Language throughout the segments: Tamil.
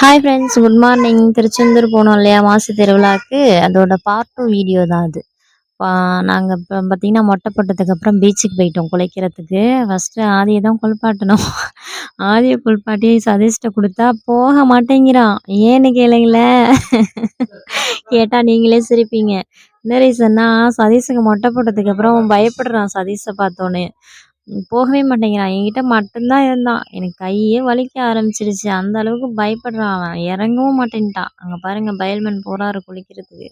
Hi friends good morning Tiruchendur போனோம் இல்லையா? மாசு திருவிழாக்கு. அதோட பார்ட் டூ வீடியோ தான் அது. நாங்கள் இப்போ பார்த்தீங்கன்னா மொட்டை போட்டதுக்கு அப்புறம் பீச்சுக்கு போயிட்டோம் குளிக்கிறதுக்கு. ஃபஸ்ட்டு ஆதியை தான் குளிப்பாட்டணும். ஆதியை குளிப்பாட்டி சதீஷ்ட கொடுத்தா போக மாட்டேங்கிறான். ஏன்னு கேளுங்களேன் கேட்டால் நீங்களே சிரிப்பீங்க. என்ன ரீசன்னா சதீஷுக்கு மொட்டை போட்டதுக்கு அப்புறம் பயப்படுறான் சதீஷை பார்த்தோன்னே. போகவே மாட்டேங்கிறான் என்கிட்ட மட்டும்தான் இருந்தான் எனக்கு கையே வலிக்க ஆரம்பிச்சிடுச்சு. அந்த அளவுக்கு பயப்படுறான் அவன். இறங்கவும் மாட்டேன்ட்டான். அங்கே பாருங்க பயல்மன் போறாரு குளிக்கிறதுக்கு.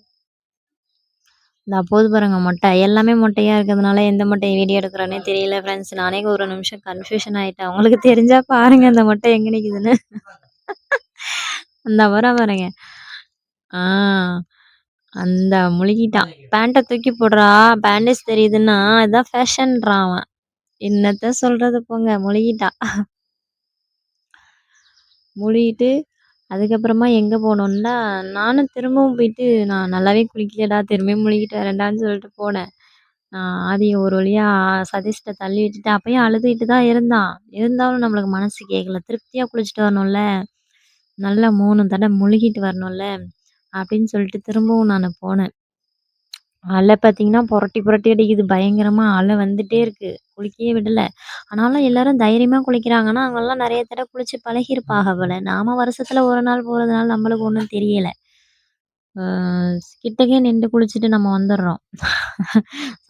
இந்த அப்போது பாருங்க மொட்டை. எல்லாமே மொட்டையாக இருக்கிறதுனால எந்த மொட்டையை வீடியோ எடுக்கிறேன்னே தெரியல ஃப்ரெண்ட்ஸ் நானே ஒரு நிமிஷம் கன்ஃபியூஷன் ஆகிட்டேன் உங்களுக்கு தெரிஞ்சா பாருங்க அந்த மொட்டை எங்கே நிற்குதுன்னு அந்த வர பாருங்க. ஆ அந்த முழுகிட்டான். பேண்ட்டை தூக்கி போடுறா. பேண்டேஜ் தெரியுதுன்னா இதான் ஃபேஷன்றான் அவன். என்னத்த சொல்றது போங்க முழுகிட்டா. முழுகிட்டு அதுக்கப்புறமா எங்கே போனோன்னா நானும் திரும்பவும் போயிட்டு நான் நல்லாவே குளிக்கலடா திரும்பியும் முழுகிட்டு வரேன்டான்னு சொல்லிட்டு போனேன். ஆதி ஒரு வழியாக சதீஷ்ட தள்ளி விட்டுட்டு அப்பயும் அழுதுகிட்டு தான் இருந்தான். இருந்தாலும் நம்மளுக்கு மனசு கேட்கல திருப்தியாக குளிச்சுட்டு வரணும்ல. நல்லா மூணு தடவை முழுகிட்டு வரணும்ல அப்படின்னு சொல்லிட்டு திரும்பவும் நான் போனேன். அலை பார்த்தீங்கன்னா புரட்டி புரட்டி அடிக்குது. பயங்கரமாக அலை வந்துட்டே இருக்கு. குளிக்கவே விடல. ஆனாலும் எல்லாரும் தைரியமா குளிக்கிறாங்கன்னா அவங்கெல்லாம் நிறைய தடவை குளிச்சு பழகியிருப்பாக போல. நாம வருஷத்துல ஒரு நாள் போறதுனால நம்மளுக்கு ஒன்றும் தெரியல. கிட்டக்கே நின்று குளிச்சுட்டு நம்ம வந்துடுறோம்.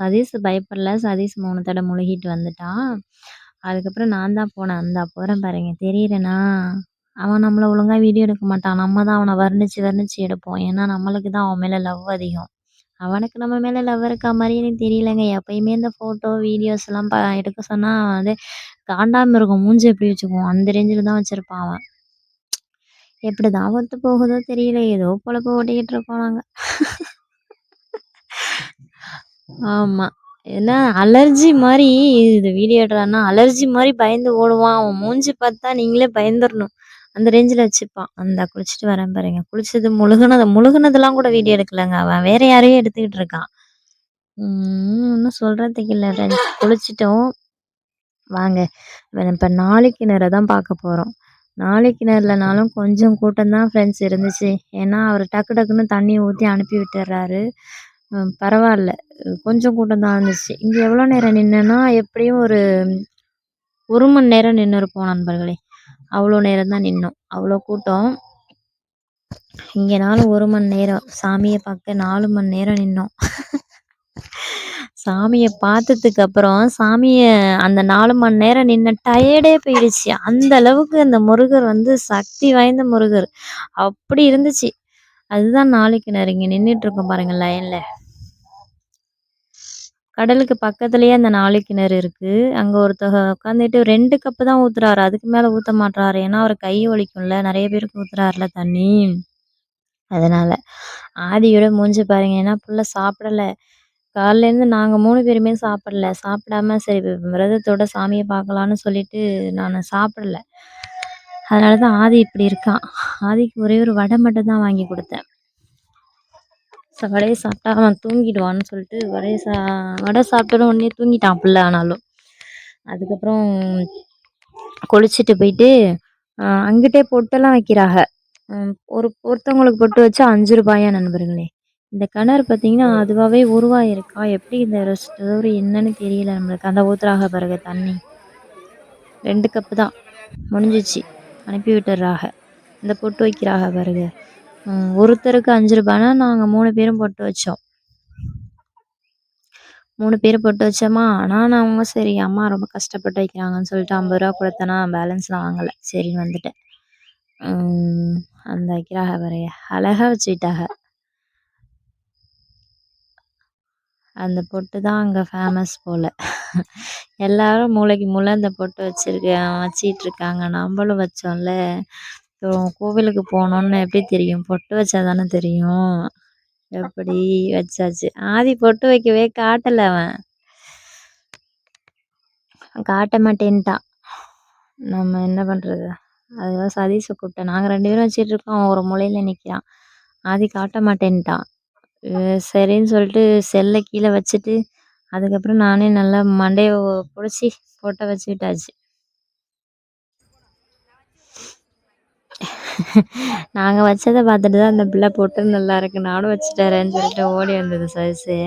சதீஷ் பயப்படல. சதீஷ் மூணு தடவை முழுகிட்டு வந்துட்டான் அதுக்கப்புறம் நான் தான் போனேன். அந்த போகிறேன் பாருங்க. தெரியலனா அவன் நம்மளை ஒழுங்கா வீடியோ எடுக்க மாட்டான். நம்ம தான் அவனை வர்ணிச்சு வர்ணிச்சு எடுப்போம். ஏன்னா நம்மளுக்கு தான் அவன் மேலே லவ் அதிகம். அவனுக்கு நம்ம மேலே லவ் இருக்கா மாதிரி எனக்கு தெரியலங்க. எப்பயுமே இந்த ஃபோட்டோ வீடியோஸ்லாம் ப எடுக்க சொன்னால் வந்து காண்டாமிருகம் மூஞ்சி எப்படி வச்சுக்குவோம்? அந்த ரேஞ்சில் தான் வச்சுருப்பான் அவன். எப்படி தான் ஒத்து போகுதோ தெரியல. ஏதோ பொழப்பு ஓட்டிக்கிட்டு இருக்கோம் நாங்கள் ஆமாம் ஏன்னா அலர்ஜி மாதிரி இது வீடியோ எடுறான்னா அலர்ஜி மாதிரி பயந்து ஓடுவான். அவன் மூஞ்சி பார்த்தா நீங்களே பயந்துடணும் அந்த ரேஞ்சில் வச்சுப்பான். அந்த குளிச்சுட்டு வரேன் பாருங்க. குளிச்சது முழுகுனது முழுகுனதெல்லாம் கூட வீடியோ எடுக்கலங்க அவன். வேற யாரையும் எடுத்துக்கிட்டு இருக்கான். ஒன்றும் சொல்கிறதுக்கு இல்லை ஃப்ரெண்ட்ஸ் குளிச்சிட்டோம். வாங்க. இப்போ நாளைக்கு நேரம் தான் பார்க்க போகிறோம் நாளைக்கு நேரில்னாலும் கொஞ்சம் கூட்டம் தான் ஃப்ரெண்ட்ஸ் இருந்துச்சு. ஏன்னா அவர் டக்கு டக்குன்னு தண்ணி ஊற்றி அனுப்பி விட்டுறாரு. பரவாயில்ல. கொஞ்சம் கூட்டம் தான் இருந்துச்சு. இங்கே எவ்வளோ நேரம் நின்னேன்னா எப்படியும் ஒரு ஒரு மணி நேரம் நின்று இருப்போம் நண்பர்களே. அவ்வளோ நேரம் தான் நின்னோம். அவ்வளோ கூட்டம். இங்கேனாலும் ஒரு மணி நேரம். சாமியை பார்க்க நாலு மணி நேரம் நின்னோம். சாமியை பார்த்ததுக்கு அப்புறம் சாமியை அந்த நாலு மணி நேரம் நின்ன டயர்டே போயிடுச்சு. அந்த அளவுக்கு அந்த முருகர் வந்து சக்தி வாய்ந்த முருகர். அப்படி இருந்துச்சு. அதுதான் நாளைக்கு நான் இங்கே நின்றுட்டு இருக்கோம் பாருங்க லைனில் கடலுக்கு பக்கத்துலேயே அந்த நாலு கிணறு இருக்குது அங்கே ஒருத்தக உட்காந்துட்டு ரெண்டு கப்பு தான் ஊற்றுறாரு அதுக்கு மேலே ஊற்ற மாட்டுறாரு ஏன்னா அவர் கை வலிக்கும்ல நிறைய பேருக்கு ஊற்றுறாருல தண்ணி. அதனால் ஆதியோட மூஞ்சி பாருங்க. ஏன்னா புள்ள சாப்பிடலை. காலையிலேருந்து நாங்கள் மூணு பேருமே சாப்பிடல. சாப்பிடாம சரி விரதத்தோட சாமியை பார்க்கலான்னு சொல்லிட்டு நான் சாப்பிடல. அதனால தான் ஆதி இப்படி இருக்கான். ஆதிக்கு ஒரே ஒரு வடை மட்டும் தான் வாங்கி கொடுத்தேன். வடையை சாப்பிட்டா அவன் தூங்கிடுவான்னு சொல்லிட்டு வடையை சா வடை சாப்பிட்டதும் உடனே தூங்கிட்டான் பிள்ளை ஆனாலும். அதுக்கப்புறம் குளிச்சுட்டு போயிட்டு அங்கிட்டே பொட்டெல்லாம் வைக்கிறாங்க. ஒரு ஒருத்தவங்களுக்கு பொட்டு வச்சா அஞ்சு ரூபாயா நண்பர்களே? இந்த கிணறு பார்த்தீங்கன்னா அதுவாகவே உருவாயிருக்கா? எப்படி இந்த ரெஸ்டோர் என்னன்னு தெரியல நம்மளுக்கு. அந்த ஊத்துறாக பிறகு தண்ணி. ரெண்டு கப்பு தான். முடிஞ்சிச்சு. அனுப்பி விட்டுறாக இந்த பொட்டு வைக்கிறாக பிறகு ஒருத்தருக்கு அஞ்சு ரூபாய்னா நாங்கள் மூணு பேரும் போட்டு வச்சோம். மூணு பேர் போட்டு வச்சோமா? ஆனால் அவங்க சரி அம்மா ரொம்ப கஷ்டப்பட்டு வைக்கிறாங்கன்னு சொல்லிட்டு ஐம்பது ரூபா கொடுத்தேன்னா பேலன்ஸ்லாம் வாங்கலை. சரின்னு வந்துட்டேன். அந்த வைக்கிறாக வரைய அழகாக வச்சுக்கிட்டாக. அந்த பொட்டு தான் அங்கே ஃபேமஸ் போல். எல்லாரும் மூளைக்கு மூளை அந்த பொட்டு வச்சிருக்க வச்சிட்டு இருக்காங்க. நம்மளும் வச்சோம்ல. அப்புறம் கோவிலுக்கு போகணுன்னு எப்படி தெரியும்? பொட்டு வச்சா தானே தெரியும். எப்படி வச்சாச்சு? ஆதி பொட்டு வைக்கவே காட்டலை அவன். காட்ட மாட்டேன்ட்டான். நம்ம என்ன பண்ணுறது அதுதான் சதீஷை கூப்பிட்டேன். நாங்கள் ரெண்டு பேரும் வச்சிட்டு இருக்கோம். ஒரு மூலையில் நிற்கிறான் ஆதி காட்ட மாட்டேன்ட்டான். சரின்னு சொல்லிட்டு செல்லை கீழே வச்சுட்டு அதுக்கப்புறம் நானே நல்லா மண்டையை பிடிச்சி ஃபோட்டோ வச்சுக்கிட்டாச்சு. நாங்கள் வச்சதை பார்த்துட்டு தான் அந்த பிள்ளை போட்டு நல்லா இருக்கு. நானும் வச்சுட்டறேன்னு சொல்லிட்டு ஓடி வந்தது சர்ஸு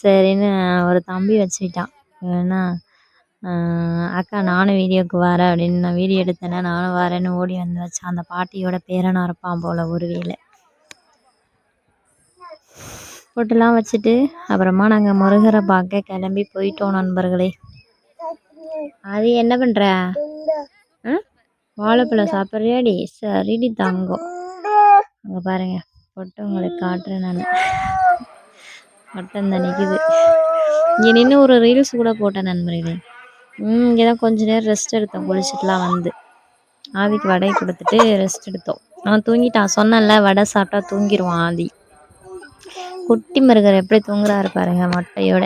சரின்னு ஒரு தம்பி வச்சுக்கிட்டான். ஏன்னா அக்கா நானும் வீடியோவுக்கு வரேன் அப்படின்னு நான் வீடியோ எடுத்தேன்னா நானும் வரேன்னு ஓடி வந்து வச்சேன் அந்த பாட்டியோட பேரனாக இருப்பான் போல் ஒரு வேலை பொட்டுலாம் வச்சுட்டு அப்புறமா நாங்கள் முருகரை பார்க்க கிளம்பி போயிட்டோம் நண்பர்களே. அது என்ன பண்ணுற ஆ? வாழைப்பழம் சாப்பிட்றியாடி சரிடி தங்கம் அங்கே பாருங்க பொட்டு உங்களுக்கு காட்டுறேன் நான். மட்டன் தான் நிற்கிது இங்கே நின்று ஒரு ரீல்ஸ் கூட போட்டேன் நண்பர்களே. இங்கே தான் கொஞ்ச நேரம் ரெஸ்ட் எடுத்தோம். குளிச்சுட்டுலாம் வந்து. ஆதிக்கு வடை கொடுத்துட்டு ரெஸ்ட் எடுத்தோம். அவன் தூங்கிட்டான். சொன்னேன்ல வடை சாப்பிட்டா தூங்கிடுவான் ஆதி குட்டி முருகர் எப்படி தூங்குறாரு பாருங்க மொட்டையோட.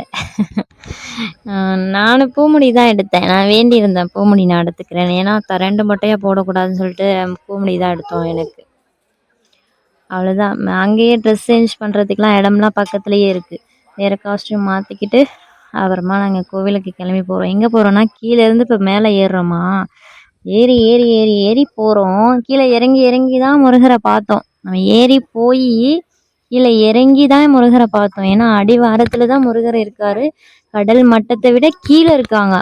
நானும் பூமுடி தான் எடுத்தேன். நான் வேண்டி இருந்தேன் பூமுடி நான் எடுத்துக்கிறேன் ஏன்னா ரெண்டு மொட்டையாக போடக்கூடாதுன்னு சொல்லிட்டு பூமுடி தான் எடுத்தோம் எனக்கு. அவ்வளோதான் அங்கேயே ட்ரெஸ் சேஞ்ச் பண்ணுறதுக்கெலாம் இடம்லாம் பக்கத்துலேயே இருக்குது வேறு காஸ்ட்யூம் மாற்றிக்கிட்டு அப்புறமா நாங்கள் கோவிலுக்கு கிளம்பி போகிறோம் எங்கே போகிறோன்னா கீழேருந்து இப்போ மேலே ஏறுறோமா? ஏறி ஏறி ஏறி ஏறி போகிறோம் கீழே இறங்கி இறங்கி தான் முருகரை பார்த்தோம். நம்ம ஏறி போய் கீழே இறங்கி தான் முருகரை பார்த்தோம். ஏன்னா அடிவாரத்தில் தான் முருகர் இருக்கார். கடல் மட்டத்தை விட கீழே இருக்காங்க.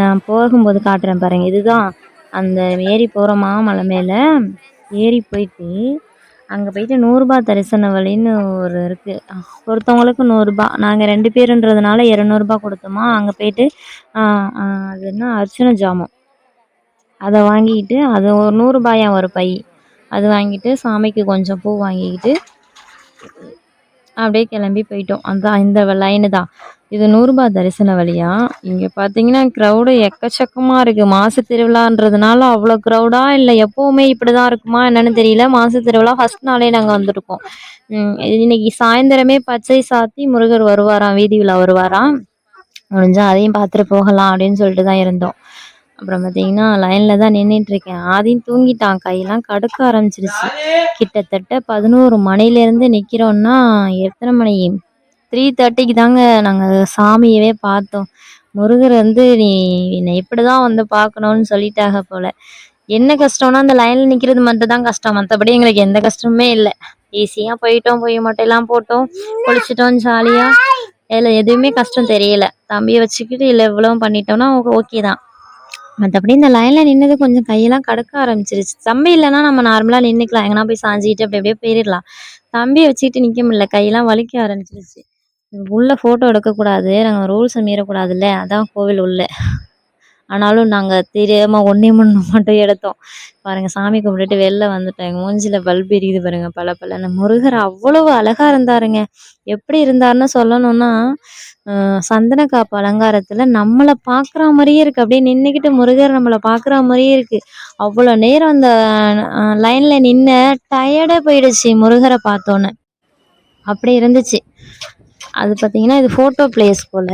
நான் போகும்போது காட்டுறேன் பாருங்கள் இதுதான் அந்த ஏறி போகிறோமா மலை மேலே ஏறி போயிட்டு அங்கே போயிட்டு நூறுரூபா தரிசன வழின்னு ஒரு இருக்குது ஒருத்தவங்களுக்கு நூறுரூபா நாங்கள் ரெண்டு பேருன்றதுனால இரநூறுபா கொடுத்தோமா அங்கே போயிட்டு அது என்ன அர்ச்சனை ஜாமம். அதை வாங்கிக்கிட்டு அது ஒரு நூறுரூபாயா ஒரு பை. அது வாங்கிட்டு சாமிக்கு கொஞ்சம் பூ வாங்கிக்கிட்டு அப்படியே கிளம்பி போயிட்டோம். அந்த இந்த லைனு தான். இது நூறுபா தரிசன வழியா? இங்கே பார்த்தீங்கன்னா க்ரௌடு எக்கச்சக்கமாக இருக்குது மாசு திருவிழான்றதுனால அவ்வளோ க்ரௌடா இல்லை. எப்போவுமே இப்படி தான் இருக்குமா என்னன்னு தெரியல. மாசு திருவிழா ஃபஸ்ட் நாளே நாங்கள் வந்திருக்கோம். இன்னைக்கு சாயந்தரமே பச்சை சாத்தி முருகர் வருவாராம் வீதி விழா வருவாராம். முடிஞ்சால் அதையும் பார்த்துட்டு போகலாம் அப்படின்னு சொல்லிட்டு தான் இருந்தோம். அப்புறம் பார்த்தீங்கன்னா லைனில் தான் நின்றுட்டுருக்கேன் ஆதியும் தூங்கிட்டான். கையெல்லாம் கடுக்க ஆரம்பிச்சிருச்சு. கிட்டத்தட்ட பதினோரு மணிலேருந்து நிற்கிறோன்னா எத்தனை மணி? த்ரீ தேர்ட்டிக்கு தாங்க நாங்கள் சாமியவே பார்த்தோம். முருகர் வந்து நீ என்னை இப்படி தான் வந்து பார்க்கணுன்னு சொல்லிட்டாக போல். என்ன கஷ்டம்னா அந்த லைனில் நிற்கிறது மட்டும் தான் கஷ்டம். மற்றபடி எங்களுக்கு எந்த கஷ்டமுமே இல்லை. ஈஸியாக போயிட்டோம். போய் மட்டையெல்லாம் போட்டோம். குளிச்சிட்டோம் ஜாலியாக இதில் எதுவுமே கஷ்டம் தெரியல. தம்பியை வச்சுக்கிட்டு இல்லை இவ்வளோ பண்ணிட்டோம்னா ஓகே தான். மற்றபடி இந்த லைனில் நின்னது கொஞ்சம் கையெல்லாம் கடுக்க ஆரம்பிச்சிருச்சு. தம்பி இல்லைன்னா நம்ம நார்மலாக நின்றுக்கலாம் எங்கன்னா போய் சாஞ்சிக்கிட்டு அப்படி அப்படியே போயிடலாம் தம்பியை வச்சுக்கிட்டு நிற்க முடியல. கையெல்லாம் வலிக்க ஆரம்பிச்சிருச்சு. உள்ளே ஃபோட்டோ எடுக்கக்கூடாது. நாங்கள் ரூல்ஸை மீறக்கூடாதுல்ல. அதான் கோவில் உள்ள. ஆனாலும் நாங்கள் தெரியாமல் ஒன்றே ஒன்று மட்டும் எடுத்தோம். பாருங்கள் சாமி கும்பிட்டுட்டு வெளில வந்துட்டோம். எங்கள் மூஞ்சியில் பல்ப் எரியுது பாருங்கள் பல பலன்னு முருகர் அவ்வளவு அழகாக இருந்தாருங்க. எப்படி இருந்தாருன்னு சொல்லணும்னா சந்தன காப்பு அலங்காரத்தில் நம்மளை பார்க்குற மாதிரியே இருக்குது அப்படியே நின்றுக்கிட்டு முருகர் நம்மளை பார்க்குற மாதிரியே இருக்குது அவ்வளோ நேரம் அந்த லைனில் நின்று டயர்டாக போயிடுச்சு முருகரை பார்த்தோன்னே. அப்படி இருந்துச்சு. அது பார்த்தீங்கன்னா இது ஃபோட்டோ பிளேஸ் போல்.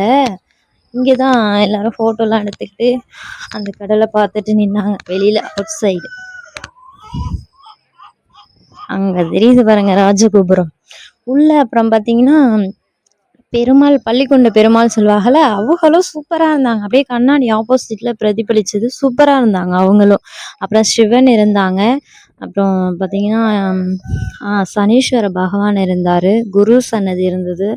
இங்கே தான் எல்லோரும் ஃபோட்டோலாம் எடுத்துக்கிட்டு அந்த கடலை பார்த்துட்டு நின்னாங்க. வெளியில் அவுட் சைடு அங்கே தெரியுது பாருங்கள் ராஜகோபுரம். உள்ளே அப்புறம் பார்த்தீங்கன்னா பெருமாள் பள்ளிக்கொண்ட பெருமாள் சொல்லுவாங்கல்ல அவங்களும் சூப்பராக இருந்தாங்க. அப்படியே கண்ணாடி ஆப்போசிட்டில் பிரதிபலிச்சது சூப்பராக இருந்தாங்க அவங்களும். அப்புறம் சிவன் இருந்தாங்க. அப்புறம் பார்த்தீங்கன்னா சனீஸ்வர பகவான் இருந்தார். குரு சன்னதி இருந்தது.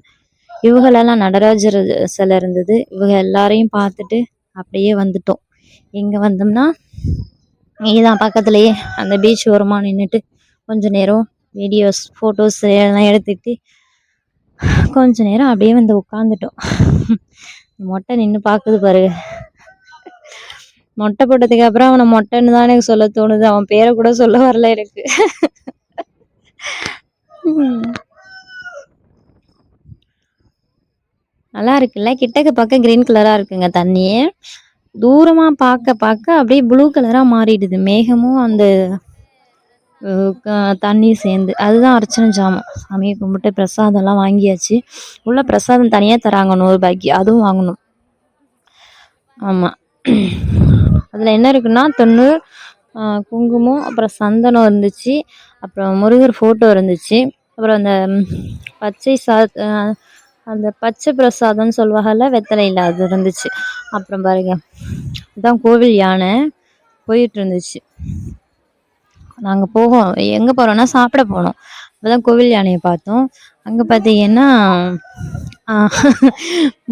இவங்களெல்லாம் நடராஜர் சிலை இருந்தது. இவங்க எல்லாரையும் பார்த்துட்டு அப்படியே வந்துட்டோம். இங்கே வந்தோம்னா இங்கேதான் பக்கத்துலேயே அந்த பீச் ஓரமாக நின்றுட்டு கொஞ்சம் நேரம் வீடியோஸ் ஃபோட்டோஸ் எல்லாம் எடுத்துக்கிட்டு கொஞ்ச நேரம் அப்படியே வந்து உட்காந்துட்டோம் மொட்டை நின்று பார்க்குது பாரு மொட்டை போட்டதுக்கு அப்புறம் அவனை மொட்டைன்னு தான் எனக்கு சொல்ல தோணுது. அவன் பேரை கூட சொல்ல வரல எனக்கு. நல்லா இருக்குல்ல? கிட்டக்க பார்க்க க்ரீன் கலராக இருக்குங்க தண்ணியே. தூரமாக பார்க்க பார்க்க அப்படியே ப்ளூ கலராக மாறிடுது. மேகமும் அந்த தண்ணி சேர்ந்து அதுதான் அர்ச்சனை ஜாமம். சாமியை கும்பிட்டு பிரசாதம்லாம் வாங்கியாச்சு. உள்ள பிரசாதம் தனியாக தராங்க நூறுபாய்க்கு அதுவும் வாங்கணும். ஆமாம் அதில் என்ன இருக்குன்னா தொண்ணூறு குங்குமம் அப்புறம் சந்தனம் இருந்துச்சு. அப்புறம் முருகர் ஃபோட்டோ இருந்துச்சு. அப்புறம் அந்த பச்சை சா அந்த பச்சை பிரசாதம்னு சொல்லுவாங்கல்ல வெத்தலையில் அது இருந்துச்சு. அப்புறம் பாருங்க இதுதான் கோவில் யானை போயிட்டு இருந்துச்சு நாங்க போவோம். எங்க போறோம்னா சாப்பிட போனோம். அப்பதான் கோவில் யானையை பார்த்தோம். அங்க பார்த்தீங்கன்னா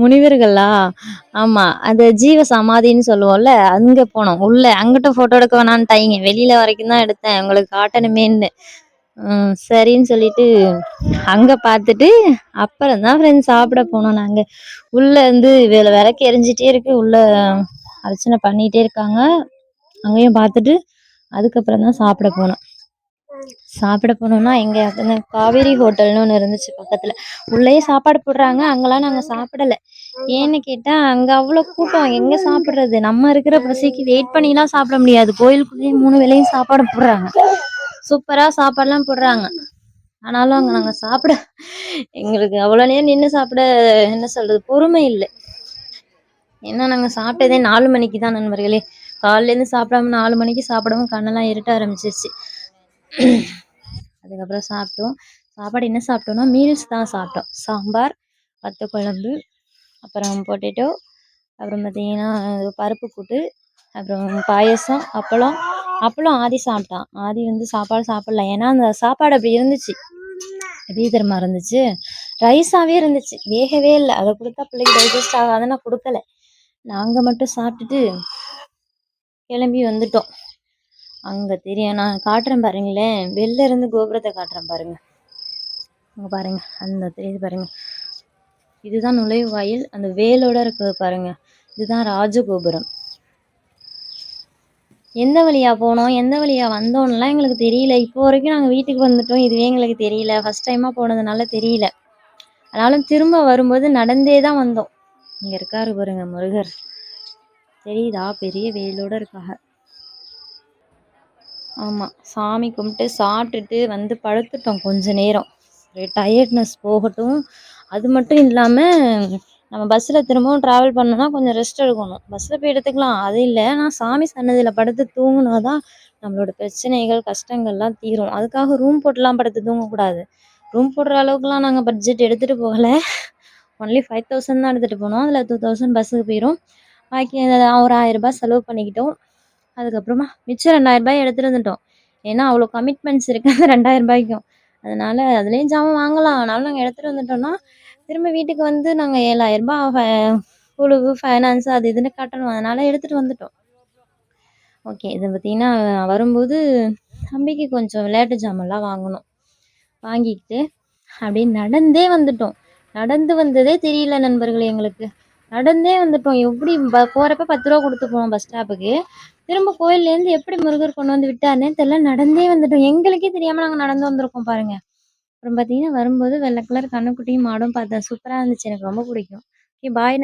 முனிவர்களா? ஆமா அந்த ஜீவ சமாதின்னு சொல்லுவோம்ல அங்க போனோம். உள்ள அங்கிட்ட போட்டோ எடுக்க வேணான்ட்டாய்ங்க வெளியில வரைக்கும் தான் எடுத்தேன். உங்களுக்கு காட்டணுமேன்னு. சரின்னு சொல்லிட்டு அங்க பார்த்துட்டு அப்புறம் தான் ஃப்ரெண்ட்ஸ் சாப்பிட போனோம் நாங்க. உள்ள இருந்து வேலை விளக்கு எரிஞ்சிட்டே இருக்கு. உள்ள அர்ச்சனை பண்ணிட்டே இருக்காங்க. அங்கேயும் பார்த்துட்டு அதுக்கப்புறம் தான் சாப்பிட போனோம். சாப்பிட போனோம்னா எங்க அந்த காவேரி ஹோட்டல்னு ஒன்று இருந்துச்சு பக்கத்துல. உள்ளேயே சாப்பாடு போடுறாங்க. அங்கெல்லாம் நாங்க சாப்பிடலை. ஏன்னு கேட்டா அங்க அவ்வளோ கூட்டம். எங்க சாப்பிடுறது? நம்ம இருக்கிற பசிக்கு வெயிட் பண்ணிலாம் சாப்பிட முடியாது. கோயிலுக்குள்ளேயே மூணு வேளையும் சாப்பாடு போடுறாங்க. சூப்பரா சாப்பாடுலாம் போடுறாங்க. ஆனாலும் அங்க நாங்க சாப்பிட எங்களுக்கு அவ்வளோ நேரம் நின்று சாப்பிட என்ன சொல்றது பொறுமை இல்லை. ஏன்னா நாங்க சாப்பிட்டதே நாலு மணிக்கு தான் நண்பர்களே. காலையிலேருந்து சாப்பிடாம நாலு மணிக்கு சாப்பிடவும் கண்ணெல்லாம் இருட்ட ஆரம்பிச்சிருச்சு. அதுக்கப்புறம் சாப்பிட்டோம். சாப்பாடு என்ன சாப்பிட்டோம்னா மீல்ஸ் தான் சாப்பிட்டோம். சாம்பார் வத்த குழம்பு அப்புறம் பொட்டேட்டோ அப்புறம் பார்த்தீங்கன்னா பருப்பு கூட்டு அப்புறம் பாயசம் அப்பளம் அப்பளம் ஆதி சாப்பிட்டான் ஆதி வந்து சாப்பாடு சாப்பிடல. ஏன்னா அந்த சாப்பாடு அப்படி இருந்துச்சு. எப்படி தெரியுமா இருந்துச்சு? ரைஸாகவே இருந்துச்சு. வேகவே இல்லை. அதை கொடுத்தா பிள்ளைக்கு டைஜஸ்ட் ஆகாது. நான் கொடுக்கல. நாங்கள் மட்டும் சாப்பிட்டுட்டு கிளம்பி வந்துட்டோம். அங்கே தெரியும். நான் காட்டுறேன் பாருங்களேன். வெளில இருந்து கோபுரத்தை காட்டுறேன் பாருங்க. அங்கே பாருங்க. அந்த தெரியுது பாருங்க. இதுதான் நுழைவாயில். அந்த வேலோட இருக்குது பாருங்க. இதுதான் ராஜகோபுரம். எந்த வழியா போனோம்? எந்த வழியா வந்தோம்லாம் எங்களுக்கு தெரியல. இப்போ வரைக்கும் நாங்கள் வீட்டுக்கு வந்துட்டோம். இதுவே எங்களுக்கு தெரியல. ஃபஸ்ட் டைமாக போனதுனால தெரியல. ஆனாலும் திரும்ப வரும்போது நடந்தே தான் வந்தோம். இங்கே இருக்காரு பாருங்க முருகர். தெரியுதா? பெரிய வேலோட இருக்காக ஆமாம் சாமி கும்பிட்டு சாப்பிட்டுட்டு வந்து படுத்துட்டோம் கொஞ்ச நேரம். டயர்ட்னஸ் போகட்டும். அது மட்டும் இல்லாமல் நம்ம பஸ்ஸில் திரும்பவும் ட்ராவல் பண்ணோன்னா கொஞ்சம் ரெஸ்ட் எடுக்கணும். பஸ்ஸில் போய் எடுத்துக்கலாம். அது இல்லை. ஆனால் சாமி சன்னதியில் படுத்து தூங்கினா தான் நம்மளோட பிரச்சனைகள் கஷ்டங்கள்லாம் தீரும். அதுக்காக ரூம் போட்டுலாம் படுத்து தூங்கக்கூடாது. ரூம் போடுற அளவுக்குலாம் நாங்கள் பட்ஜெட் எடுத்துகிட்டு போகலை. ஒன்லி ஃபைவ் தௌசண்ட் தான் எடுத்துகிட்டு போனோம். அதில் டூ தௌசண்ட் பஸ்ஸுக்கு போயிடும் பாக்கி ஒரு ஆயிரரூபா செலவு பண்ணிக்கிட்டோம். அதுக்கப்புறமா மிச்சம் ரெண்டாயிரரூபாய் எடுத்துகிட்டு வந்துட்டோம். ஏன்னா அவ்வளோ கமிட்மெண்ட்ஸ் இருக்குது அந்த ரெண்டாயிரம் ரூபாய்க்கும். அதனால் அதுலேயும் ஜாமான் வாங்கலாம். ஆனாலும் நாங்கள் எடுத்துகிட்டு வந்துட்டோம்னா திரும்ப வீட்டுக்கு வந்து நாங்கள் ஏழாயிரரூபா குழுவு ஃபைனான்ஸு அது இதுன்னு கட்டணும். அதனால் எடுத்துகிட்டு வந்துட்டோம். ஓகே இதை பார்த்திங்கன்னா வரும்போது தம்பிக்கு கொஞ்சம் விளையாட்டு ஜாமான்லாம் வாங்கணும். வாங்கிக்கிட்டு அப்படியே நடந்தே வந்துட்டோம். நடந்து வந்ததே தெரியல நண்பர்களே எங்களுக்கு. நடந்தே வந்துட்டோம். எப்படி ப போகிறப்ப பத்து ரூபா கொடுத்து போனோம் பஸ் ஸ்டாப்புக்கு திரும்ப கோயில்லேருந்து எப்படி முருகர் கொண்டு வந்து விட்டாருன்னே தெரில நடந்தே வந்துட்டோம். எங்களுக்கே தெரியாமல் நாங்கள் நடந்து வந்திருக்கோம் பாருங்கள் அப்புறம் பார்த்தீங்கன்னா வரும்போது வெள்ளை கலர் கன்றுக்குட்டியும் மாடும் பார்த்தேன் சூப்பராக இருந்துச்சு. எனக்கு ரொம்ப பிடிக்கும். Okay bye